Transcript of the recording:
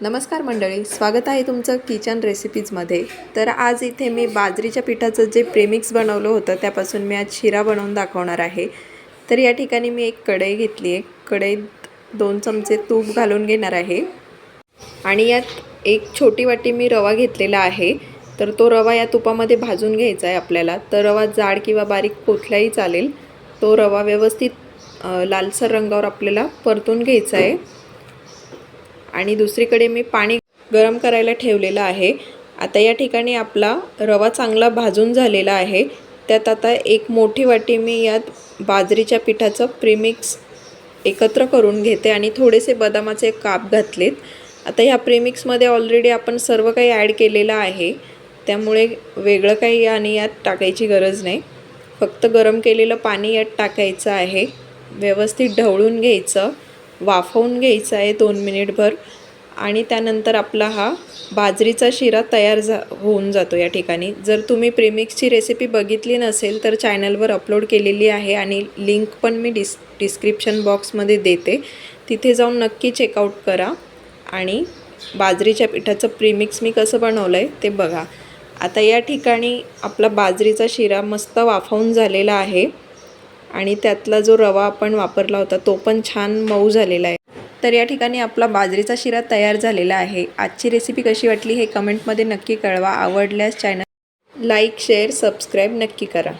नमस्कार मंडळी स्वागत आहे तुमचं किचन रेसिपीजमध्ये तर आज इथे मी बाजरीच्या पिठाचं जे प्रेमिक्स बनवलं होतं त्यापासून मी आज शिरा बनवून दाखवणार आहे. तर या ठिकाणी मी एक कढई घेतली आहे. कढईत दोन चमचे तूप घालून घेणार आहे. आणि यात एक छोटी वाटी मी रवा घेतलेला आहे. तर तो रवा या तुपामध्ये भाजून घ्यायचा आहे आपल्याला. तर रवा जाड किंवा बारीक कोथलाही चालेल. तो रवा व्यवस्थित लालसर रंगावर आपल्याला परतून घ्यायचा आहे. आणि दुसरीकडे मी पाणी गरम करायला ठेवलेलं आहे. आता या ठिकाणी आपला रवा चांगला भाजून झालेला आहे. त्यात आता एक मोठी वाटी मी यात बाजरीच्या पिठाचं प्रीमिक्स एकत्र करून घेते आणि थोडेसे बदामाचे काप घातलेत. आता ह्या प्रीमिक्समध्ये ऑलरेडी आपण सर्व काही ॲड केलेलं आहे. त्यामुळे वेगळं काही आणि यात टाकायची गरज नाही. फक्त गरम केलेलं पाणी यात टाकायचं आहे. व्यवस्थित ढवळून घ्यायचं. वाफवून घ्यायचं आहे दोन मिनिटभर. आणि त्यानंतर आपला हा बाजरीचा शिरा तयार झा होऊन जातो या ठिकाणी. जर तुम्ही प्रेमिक्सची रेसिपी बघितली नसेल तर चॅनलवर अपलोड केलेली आहे आणि लिंक पण मी डिस् डिस्क्रिप्शन बॉक्समध्ये देते. तिथे जाऊन नक्की चेकआउट करा आणि बाजरीच्या पिठाचं प्रीमिक्स मी कसं बनवलं आहे ते बघा. आता या ठिकाणी आपला बाजरीचा शिरा मस्त वाफवून झालेला आहे. आणि त्यातला जो रवा आपण वापरला होता तो पण छान मऊ झालेला आहे. तर या ठिकाणी आपला बाजरीचा शिरा तयार झालेला आहे. आजची रेसिपी कशी वाटली हे कमेंटमध्ये नक्की कळवा. आवडल्यास चॅनल लाईक शेअर सबस्क्राईब नक्की करा.